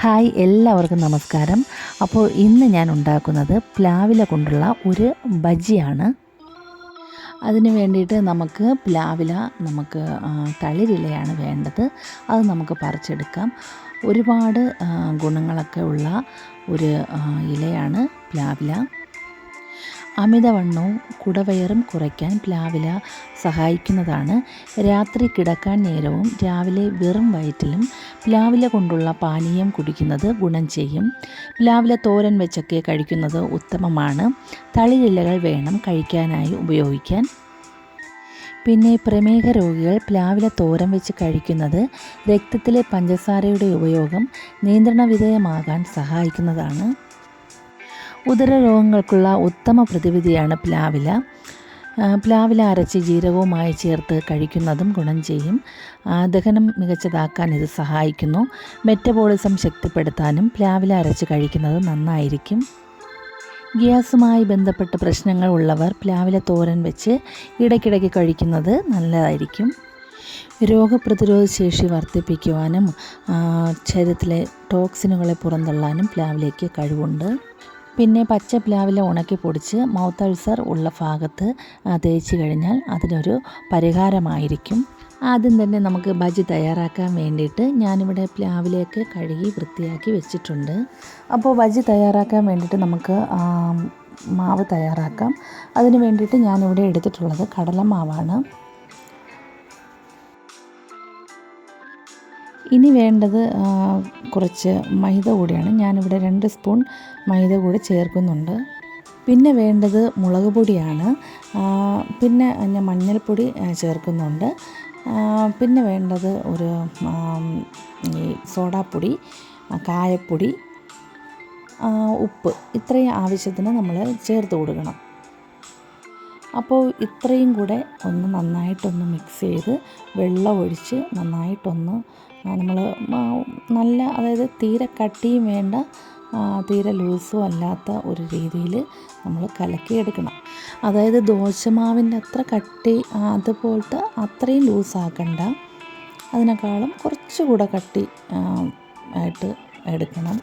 Hi എല്ലാവർക്കും നമസ്കാരം. അപ്പോൾ ഇന്ന് ഞാൻ ഉണ്ടാക്കുന്നത് പ്ലാവില കൊണ്ടുള്ള ഒരു ബജിയാണ്. അതിന് വേണ്ടിയിട്ട് നമുക്ക് പ്ലാവില നമുക്ക് തളിരിലയാണ് വേണ്ടത്. അത് നമുക്ക് പറിച്ചെടുക്കാം. ഒരുപാട് ഗുണങ്ങളൊക്കെ ഉള്ള ഒരു ഇലയാണ് പ്ലാവില. അമിതവണ്ണവും കുടവയറും കുറയ്ക്കാൻ പ്ലാവില സഹായിക്കുന്നതാണ്. രാത്രി കിടക്കാൻ നേരവും രാവിലെ വെറും വയറ്റിലും പ്ലാവില കൊണ്ടുള്ള പാനീയം കുടിക്കുന്നത് ഗുണം ചെയ്യും. പ്ലാവില തോരൻ വെച്ചൊക്കെ കഴിക്കുന്നത് ഉത്തമമാണ്. തളിരിലകൾ വേണം കഴിക്കാനായി ഉപയോഗിക്കാൻ. പിന്നെ പ്രമേഹ രോഗികൾ പ്ലാവില തോരൻ വെച്ച് കഴിക്കുന്നത് രക്തത്തിലെ പഞ്ചസാരയുടെ ഉപയോഗം നിയന്ത്രണ വിധേയമാകാൻ സഹായിക്കുന്നതാണ്. ഉദരരോഗങ്ങൾക്കുള്ള ഉത്തമ പ്രതിവിധിയാണ് പ്ലാവില. പ്ലാവില അരച്ച് ജീരകവുമായി ചേർത്ത് കഴിക്കുന്നതും ഗുണം ചെയ്യും. ദഹനം മികച്ചതാക്കാൻ ഇത് സഹായിക്കുന്നു. മെറ്റബോളിസം ശക്തിപ്പെടുത്താനും പ്ലാവില അരച്ച് കഴിക്കുന്നത് നന്നായിരിക്കും. ഗ്യാസുമായി ബന്ധപ്പെട്ട പ്രശ്നങ്ങൾ ഉള്ളവർ പ്ലാവില തോരൻ വെച്ച് ഇടയ്ക്കിടയ്ക്ക് കഴിക്കുന്നത് നല്ലതായിരിക്കും. രോഗപ്രതിരോധ ശേഷി വർദ്ധിപ്പിക്കുവാനും ശരീരത്തിലെ ടോക്സിനുകളെ പുറന്തള്ളാനും പ്ലാവിലേക്ക് കഴിവുണ്ട്. പിന്നെ പച്ച പ്ലാവില ഉണക്കി പൊടിച്ച് മൗത്ത് അൾസർ ഉള്ള ഭാഗത്ത് തേച്ച് കഴിഞ്ഞാൽ അതിനൊരു പരിഹാരമായിരിക്കും. ആദ്യം തന്നെ നമുക്ക് ബജി തയ്യാറാക്കാൻ വേണ്ടിയിട്ട് ഞാനിവിടെ പ്ലാവിലേക്ക് കഴുകി വൃത്തിയാക്കി വെച്ചിട്ടുണ്ട്. അപ്പോൾ ബജി തയ്യാറാക്കാൻ വേണ്ടിയിട്ട് നമുക്ക് മാവ് തയ്യാറാക്കാം. അതിന് വേണ്ടിയിട്ട് ഞാനിവിടെ എടുത്തിട്ടുള്ളത് കടലമാവാണ്. ഇനി വേണ്ടത് കുറച്ച് മൈദ കൂടിയാണ്. ഞാനിവിടെ രണ്ട് സ്പൂൺ മൈദ കൂടി ചേർക്കുന്നുണ്ട്. പിന്നെ വേണ്ടത് മുളക് പൊടിയാണ്. പിന്നെ ഞാൻ മഞ്ഞൾപ്പൊടി ചേർക്കുന്നുണ്ട്. പിന്നെ വേണ്ടത് ഒരു ഈ സോഡാപ്പൊടി കായപ്പൊടി ഉപ്പ്. ഇത്രയും ആവശ്യത്തിന് നമ്മൾ ചേർത്ത് കൊടുക്കണം. അപ്പോൾ ഇത്രയും കൂടെ ഒന്ന് നന്നായിട്ടൊന്ന് മിക്സ് ചെയ്ത് വെള്ളം ഒഴിച്ച് നന്നായിട്ടൊന്ന് നമ്മൾ നല്ല അതായത് തീരെ കട്ടിയും വേണ്ട തീരെ ലൂസും അല്ലാത്ത ഒരു രീതിയിൽ നമ്മൾ കലക്കിയെടുക്കണം. അതായത് ദോശമാവിന്റെ അത്ര കട്ടി അതുപോലത്തെ അത്രയും ലൂസാക്കണ്ട അതിനേക്കാളും കുറച്ചുകൂടെ കട്ടി ആയിട്ട് എടുക്കണം.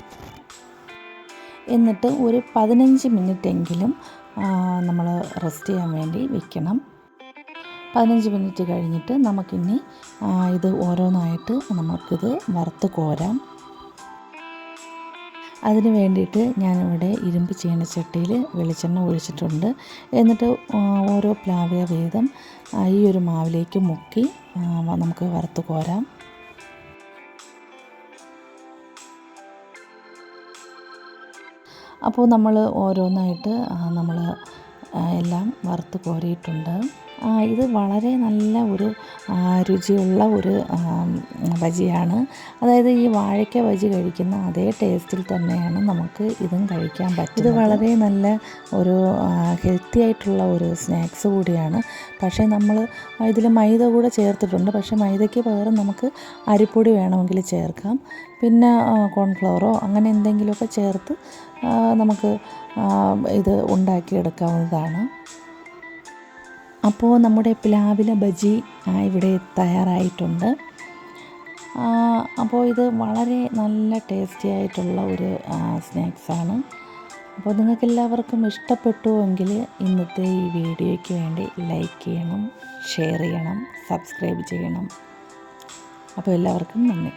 എന്നിട്ട് ഒരു പതിനഞ്ച് മിനിറ്റെങ്കിലും നമ്മൾ റെസ്റ്റ് ചെയ്യാൻ വേണ്ടി വെക്കണം. പതിനഞ്ച് മിനിറ്റ് കഴിഞ്ഞിട്ട് നമുക്കിനി ഇത് ഓരോന്നായിട്ട് നമുക്കിത് വറുത്ത് കോരാം. അതിന് വേണ്ടിയിട്ട് ഞാനിവിടെ ഇരുമ്പ് ചീനച്ചട്ടിയിൽ വെളിച്ചെണ്ണ ഒഴിച്ചിട്ടുണ്ട്. എന്നിട്ട് ഓരോ പ്ലാവ്യ വീതം ഈ ഒരു മാവിലേക്ക് മുക്കി നമുക്ക് വറുത്ത് കോരാം. അപ്പോൾ നമ്മൾ ഓരോന്നായിട്ട് നമ്മൾ എല്ലാം വറുത്ത് കോരിയിട്ടുണ്ട്. ഇത് വളരെ നല്ല ഒരു രുചിയുള്ള ഒരു ഭജിയാണ് അതായത് ഈ വാഴയ്ക്ക ബജി കഴിക്കുന്ന അതേ ടേസ്റ്റിൽ തന്നെയാണ് നമുക്ക് ഇതും കഴിക്കാൻ പറ്റും ഇത് വളരെ നല്ല ഒരു ഹെൽത്തി ആയിട്ടുള്ള ഒരു സ്നാക്സ് കൂടിയാണ്. പക്ഷേ നമ്മൾ ഇതിൽ മൈദ കൂടെ ചേർത്തിട്ടുണ്ട്. പക്ഷേ മൈദയ്ക്ക് പകരം നമുക്ക് അരിപ്പൊടി വേണമെങ്കിൽ ചേർക്കാം. പിന്നെ കോൺഫ്ലവറോ അങ്ങനെ എന്തെങ്കിലുമൊക്കെ ചേർത്ത് നമുക്ക് ഇത് ഉണ്ടാക്കിയെടുക്കാവുന്നതാണ്. അപ്പോൾ നമ്മുടെ പ്ലാവില ബജി ഇവിടെ തയ്യാറായിട്ടുണ്ട്. അപ്പോൾ ഇത് വളരെ നല്ല ടേസ്റ്റി ആയിട്ടുള്ള ഒരു സ്നാക്സാണ്. അപ്പോൾ നിങ്ങൾക്ക് എല്ലാവർക്കും ഇഷ്ടപ്പെട്ടുവെങ്കിൽ ഇന്നത്തെ ഈ വീഡിയോയ്ക്ക് വേണ്ടി ലൈക്ക് ചെയ്യണം ഷെയർ ചെയ്യണം സബ്സ്ക്രൈബ് ചെയ്യണം. അപ്പോൾ എല്ലാവർക്കും നന്ദി.